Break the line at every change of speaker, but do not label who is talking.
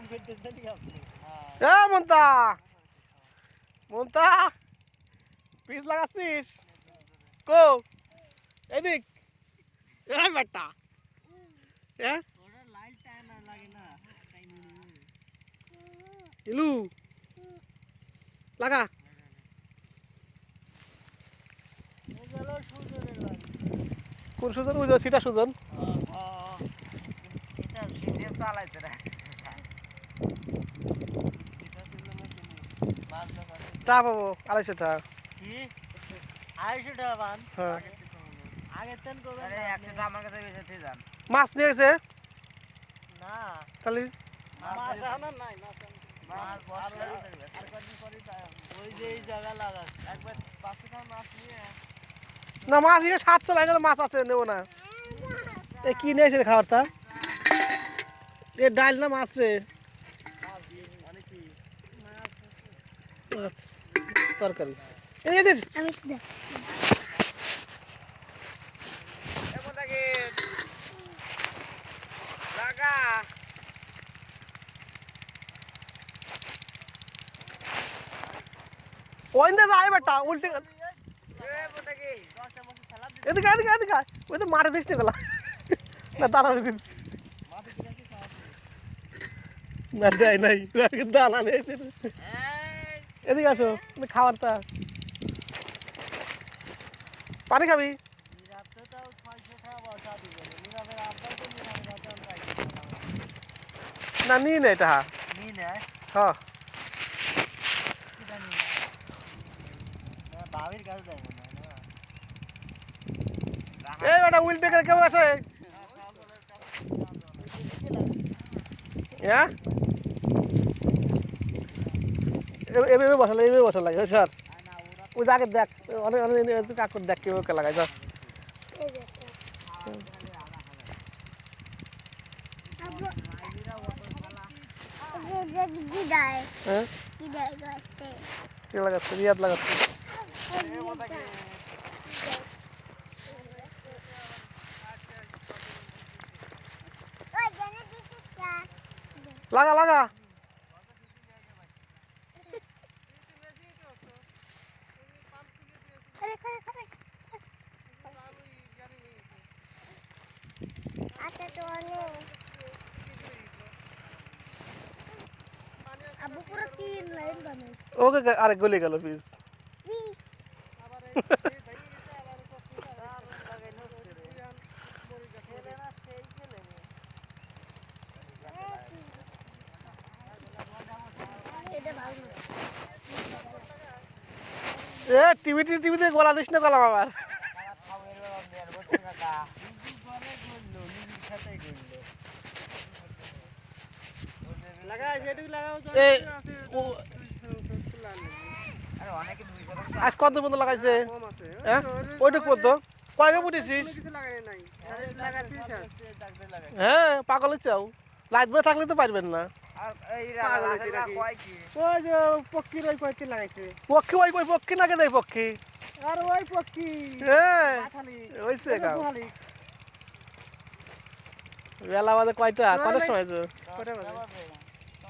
এ, মন্তা। মন্তা piece লাগাচ্ছিস? কো, এদিক। এ, বেটা।
Time
ইলু, লাগা। কোন সুজন? বুঝো সিটা সুজন।
এটা চালাইছে
পাবো আড়াইশো টাকা।
কি? আড়াইশো টাকা পান?
হ্যাঁ।
তেন করবেন
একশো টাকা আমার কাছে বেঁচে যান।
মাছ নিয়ে গেছে
না।
তাহলে?
মাছ নাই নিয়ে
সাতশো লাগে মাছ আছে নেব না। এ কি নিয়েছে খাবারটা? এ ডাল না মাছ রে
মাছ দিয়ে মানে কি মাছ
আহ, তরকারি। এই যে দিন।
এমন থাকে লাগা?
ওই দে যায় বেটা উল্টে
এমন থাকে
দশটা মতো সালাদ
এদিকে এদিকে এদিকে আয়। ওই তো মাঠে দিস গেলা না দানা দিচ্ছি
মাথা দিয়ে কি খাওয়া
না দেয় নাই। দানা নেই এদিকে আসো খাবারটা। পানি খাবি? না নিয়ে নে এটা।
নিয়ে
হ্যাঁ
নিয়ে নেয়
এই বেটা উল্টে করে কেউ আসে হ্যাঁ? এভাবে বসা লাগে এভাবে বসা লাগে। স্যার। ওই আগে দেখ, অনেক অনেক কাকুর দেখ কেউ কে লাগাই স্যার। হ্যাঁ? কে লাগাচ্ছে। লাগা লাগা।
পুরো তিন লাইন বানাই
ওকে আরে গলে গেল পিস
না
এ টিভি টিভিতে গলা দিস না গলাম আবার। আজ কত পর্যন্ত লাগাইছে? হ্যাঁ ওইটুক পর্যন্ত? কয়কে পুটেছিস হ্যাঁ পাগল চাও লাইট বয়ে থাকলে তো পারবেন না। পক্ষী ওই পক্ষী নাকে দেয় পক্ষী?
আর ওই পক্ষী।
হ্যাঁ ওইছে বেলা বাজে কয়টা? কটার সময়